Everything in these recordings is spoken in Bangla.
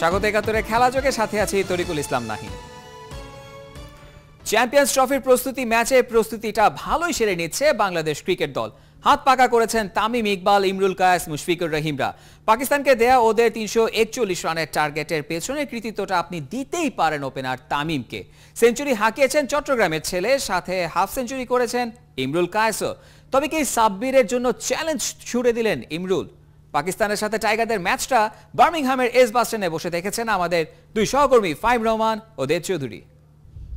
স্বাগত একাত্তরে খেলা যোগে সাথে আছে তরিকুল ইসলাম নাহিন চ্যাম্পিয়ন্স ট্রফির প্রস্তুতি ম্যাচে প্রস্তুতিটা ভালোই সেরে নিচ্ছে বাংলাদেশ ক্রিকেট দল। হাত পাকা করেছেন তামিম ইকবাল, ইমরুল কায়াস, মুশফিকুর রহিমরা। পাকিস্তানকে দেয়া ওদের তিনশো একচল্লিশ রানের টার্গেটের পেছনের কৃতিত্বটা আপনি দিতেই পারেন ওপেনার তামিমকে। সেঞ্চুরি হাঁকিয়েছেন চট্টগ্রামের ছেলে, সাথে হাফ সেঞ্চুরি করেছেন ইমরুল কায়াসও। তবে কি সাব্বিরের জন্য চ্যালেঞ্জ ছুড়ে দিলেন ইমরুল? পাকিস্তানের সাথে টাইগারদের ম্যাচটা বার্মিংহামের এস বাস্টেনে বসে দেখেছেন আমাদের দুই সহকর্মী ফাইম রহমান ও দেব চৌধুরী।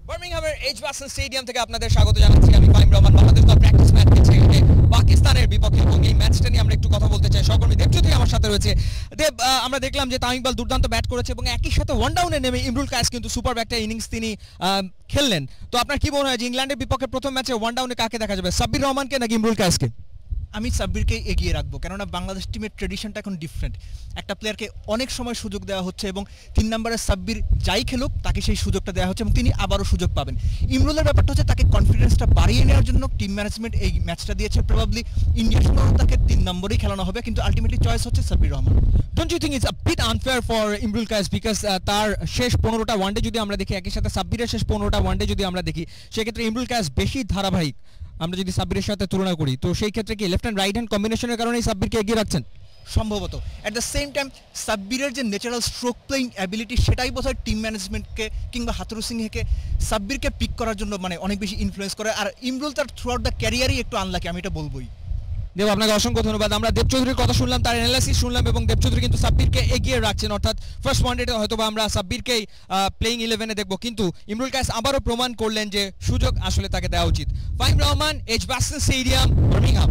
বার্মিংহামের এইচ বাসন স্টেডিয়াম থেকে আপনাদের স্বাগত জানাচ্ছি। আমি ফাইম রহমান, বাংলাদেশ দল প্র্যাকটিস ম্যাচ খেলছে পাকিস্তানের বিপক্ষে। এবং এই ম্যাচটা নিয়ে আমরা একটু কথা বলতে চাই। সহকর্মী দেব চৌধুরী আমার সাথে রয়েছে। দেব আমরা দেখলাম যে তামিম ইকবাল দুর্দান্ত ব্যাট করেছে এবং একই সাথে ওয়ান ডাউনে নেমে ইমরুল কায়েস কিন্তু সুপার একটা ইনিংস তিনি খেললেন। তো আপনার কি মনে হয় যে ইংল্যান্ডের বিপক্ষে প্রথম ম্যাচে ওয়ান ডাউনে কাকে দেখা যাবে? সাব্বির রহমানকে নাকি ইমরুল কায়েসকে? আমি সাব্বিরকে এগিয়ে রাখব, কেননা বাংলাদেশ টিমের ট্রেডিশনটা এখন ডিফারেন্ট একটা প্লেয়ারকে অনেক সময় সুযোগ দেওয়া হচ্ছে এবং তিন নম্বরের সাব্বির যাই খেলুক, তাকে সেই সুযোগটা দেওয়া হচ্ছে এবং তিনি আবারও সুযোগ পাবেন। ইমরুলের ব্যাপারটা হচ্ছে তাকে কনফিডেন্সটা বাড়িয়ে নেওয়ার জন্য টিম ম্যানেজমেন্ট এই ম্যাচটা দিয়েছে। প্রবাবলি ইন্ডিয়ার সঙ্গে তাকে তিন নম্বরেই খেলানো হবে, কিন্তু আলটিমেটলি চয়েস হচ্ছে Sabbir Rahman. Don't you think it's a bit unfair for Imrul Kayes because তার শেষ পনেরোটা ওয়ানডে যদি আমরা দেখি, একই সাথে সাব্বিরের শেষ পনেরোটা ওয়ানডে যদি আমরা দেখি, সেক্ষেত্রে ইমরুল কায়েস বেশি ধারাবাহিক। আমরা যদি সাব্বিরের সাথে তুলনা করি, তো সেই ক্ষেত্রে কি লেফট হ্যান্ড রাইট হ্যান্ড কম্বিনেশনের কারণেই সাব্বিরকে এগিয়ে রাখছেন? সম্ভবত। অ্যাট দ্য সেম টাইম সাব্বিরের যে ন্যাচারাল স্ট্রোক প্লেইং অ্যাবিলিটি সেটাই বোধহয় টিম ম্যানেজমেন্টকে কিংবা হাতুরু সিংহেকে সাব্বিরকে পিক করার জন্য মানে অনেক বেশি ইনফ্লুয়েস করে। আর ইমরুল তার থ্রু আউট দ্য ক্যারিয়ারই একটু আনলাকি আমি এটা বলবোই। দেব, আপনাকে অসংখ্য ধন্যবাদ। আমরা দেব চৌধুরীর কথা শুনলাম, তার অ্যানালাইসিস শুনলাম এবং দেব চৌধুরী কিন্তু সাব্বিরকে এগিয়ে রাখছেন, অর্থাৎ ফার্স্ট ওয়ানডেতে হয়তো আমরা সাব্বিরকেই প্লেইং ইলেভেনে দেখব। কিন্তু ইমরুল কায়েস আবারও প্রমাণ করলেন যে সুযোগ আসলে তাকে দেওয়া উচিত। Fahim Rahman Edgbaston stadium Birmingham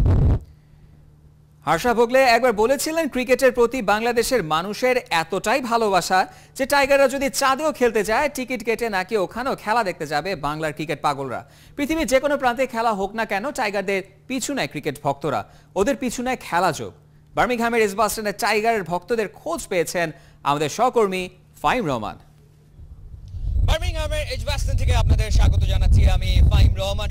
Harsha Bhogle একবার বলেছিলেন ক্রিকেটের প্রতি বাংলাদেশের মানুষের এতটাই ভালোবাসা যে টাইগাররা যদি চাঁদেও খেলতে যায়, টিকিট কেটে নাকি ওখানেও খেলা দেখতে যাবে বাংলার ক্রিকেট পাগলরা। পৃথিবীর যে কোনো প্রান্তে খেলা হোক না কেন টাইগারদের পিছু নেয় ক্রিকেট ভক্তরা। ওদের পিছু নেয় খেলা যোগ। বার্মিংহামের এসবাস্টনের টাইগারের ভক্তদের খোঁজ পেয়েছেন আমাদের সহকর্মী ফাইম রহমান। এজবাস্টন থেকে আপনাদের স্বাগত জানাচ্ছি। আমি ফাহিম রহমান।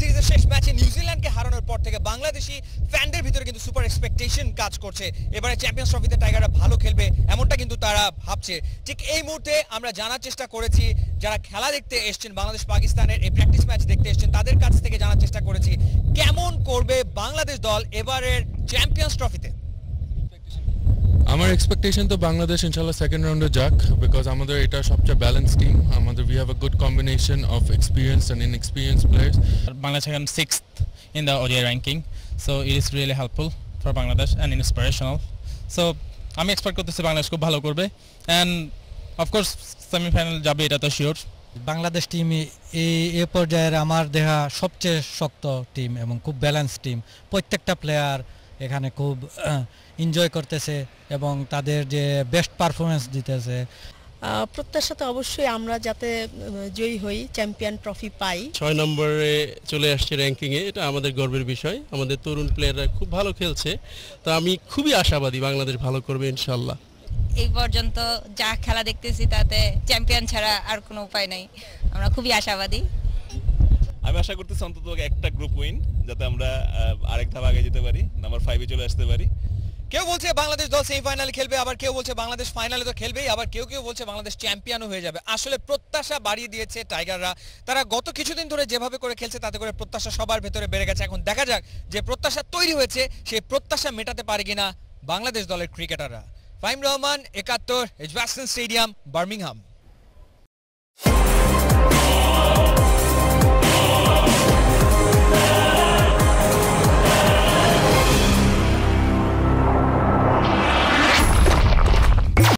সিরিজের শেষ ম্যাচে নিউজিল্যান্ডকে হারানোর পর থেকে বাংলাদেশি ফ্যানদের ভিতরে কিন্তু সুপার এক্সপেকটেশন কাজ করছে। এবারে চ্যাম্পিয়ন্স ট্রফিতে টাইগাররা ভালো খেলবে, এমনটা কিন্তু তারা ভাবছে। ঠিক এই মুহূর্তে আমরা জানার চেষ্টা করেছি, যারা খেলা দেখতে এসেছেন, বাংলাদেশ, পাকিস্তানের এই প্র্যাকটিস ম্যাচ দেখতে এসেছেন, তাদের কাছ থেকে জানার চেষ্টা করেছি, কেমন করবে বাংলাদেশ দল এবারের চ্যাম্পিয়ন্স ট্রফিতে আমার এক্সপেকটেশন তো বাংলাদেশ ইনশাল্লাহ সেকেন্ড রাউন্ডে যাক বিকজ আমাদের এটা সবচেয়ে ব্যালেন্স টিম আমাদের we have a good combination of experience and inexperience players Bangladesh again six in the ODI ranking so it is really helpful for Bangladesh and inspirational. So আমি এক্সপেক্ট করতেছি বাংলাদেশ খুব ভালো করবে অ্যান্ড অফকোর্স সেমিফাইনাল যাবে এটা তো শিওর বাংলাদেশ টিম এই এ পর্যায়ের আমার দেখা সবচেয়ে শক্ত টিম এবং খুব ব্যালেন্স টিম প্রত্যেকটা প্লেয়ার এখানে খুব এনজয় করতেছে এবং তাদের যে বেস্ট পারফরমেন্স দিতেছে। প্রত্যাশা তো অবশ্যই আমরা যাতে জয়ী হই চ্যাম্পিয়ন ট্রফি পাই। ছয় নম্বরে চলে আসছে র্যাঙ্কিংয়ে এটা আমাদের গর্বের বিষয়। আমাদের তরুণ প্লেয়াররা খুব ভালো খেলছে। তো আমি খুবই আশাবাদী বাংলাদেশ ভালো করবে ইনশাল্লাহ এই পর্যন্ত যা খেলা দেখতেছি তাতে চ্যাম্পিয়ন ছাড়া আর কোনো উপায় নাই। আমরা খুবই আশাবাদী। আমি আশা করতেছি অন্তত একটা গ্রুপ উইন যাতে আমরা আরেক ধাপ আগে যেতে পারি নাম্বার ফাইভে চলে আসতে পারি। কেউ বলছে বাংলাদেশ দল সেমিফাইনালে খেলবে, আবার কেউ বলছে বাংলাদেশ ফাইনালে তো খেলবেই, আবার কেউ কেউ বলছে বাংলাদেশ চ্যাম্পিয়নও হয়ে যাবে। আসলে প্রত্যাশা বাড়িয়ে দিয়েছে টাইগাররা তারা গত কিছুদিন ধরে যেভাবে করে খেলছে, তাতে করে প্রত্যাশা সবার ভেতরে বেড়ে গেছে। এখন দেখা যাক যে প্রত্যাশা তৈরি হয়েছে, সেই প্রত্যাশা মেটাতে পারে কিনা বাংলাদেশ দলের ক্রিকেটাররা ফাইম রহমান, একাত্তর স্টেডিয়াম, বার্মিংহাম।